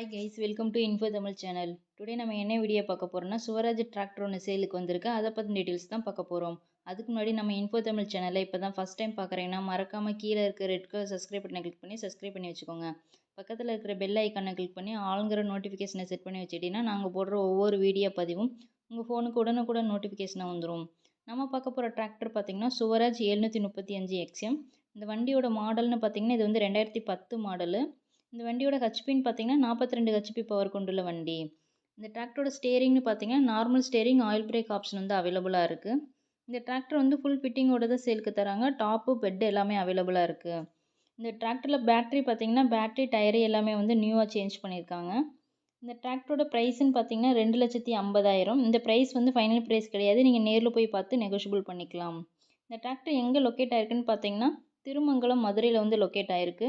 Hi guys welcome to info Tamil channel today நம்ம என்ன video பார்க்க போகிறோம்னா சுவராஜ் டிராக்டர் ஒன்று சேலுக்கு வந்திருக்கு. அதை பற்றி டீட்டெயில்ஸ் தான் பார்க்க போகிறோம் அதுக்கு முன்னாடி நம்ம இன்ஃபோ தமிழ் சேனலை இப்போ தான் ஃபஸ்ட் டைம் பார்க்குறீங்கன்னா மறக்காமல் கீழே இருக்க ரெட் கலர் சப்ஸ்கிரைப் பட்டனை கிளிக் பண்ணி சப்ஸ்கிரைப் பண்ணி வச்சுக்கோங்க. பக்கத்தில் இருக்கிற பெல் ஐக்கானை கிளிக் பண்ணி ஆளுங்கிற நோட்டிஃபிகேஷனை செட் பண்ணி வச்சுட்டிங்கன்னா நாங்கள் போடுற ஒவ்வொரு வீடியோ பதிவும் உங்கள் ஃபோனுக்கு உடனுக்குடன் நோட்டிஃபிகேஷனாக வந்துடும் நம்ம பார்க்க போகிற டிராக்டர் பார்த்திங்கன்னா சுவராஜ் எழுநூற்றி முப்பத்தி அஞ்சு எக்ஸ்எம் இந்த வண்டியோட மாடல்னு பார்த்திங்கன்னா இது வந்து ரெண்டாயிரத்தி பத்து மாடலு இந்த வண்டியோட ஹெச்பின்னு பார்த்தீங்கன்னா நாற்பத்தி ரெண்டு ஹெச்பி பவர் கொண்டுள்ள வண்டி. இந்த டிராக்டரோட ஸ்டேரிங்னு பார்த்தீங்கன்னா normal steering oil brake option வந்து அவைலபிளாக இருக்குது இந்த டிராக்டர் வந்து ஃபுல் ஃபிட்டிங்கோட தான் சேலுக்கு தராங்க. டாப்பு பெட்டு எல்லாமே அவைலபிளாக இருக்குது இந்த டிராக்டரில் பேட்ரி பார்த்திங்கன்னா பேட்ரி டயரு எல்லாமே வந்து நியூவாக சேஞ்ச் பண்ணியிருக்காங்க இந்த டிராக்டரோட ப்ரைஸ்ன்னு பார்த்தீங்கன்னா ரெண்டு லட்சத்தி ஐம்பதாயிரம். இந்த ப்ரைஸ் வந்து ஃபைனல் ப்ரைஸ் கிடையாது. நீங்கள் நேரில் போய் பார்த்து நெகோஷியபிள் பண்ணிக்கலாம். இந்த டிராக்டர் எங்கே லொக்கேட் ஆயிருக்குன்னு பார்த்தீங்கன்னா திருமங்கலம் மதுரையில் வந்து லொக்கேட் ஆயிருக்கு.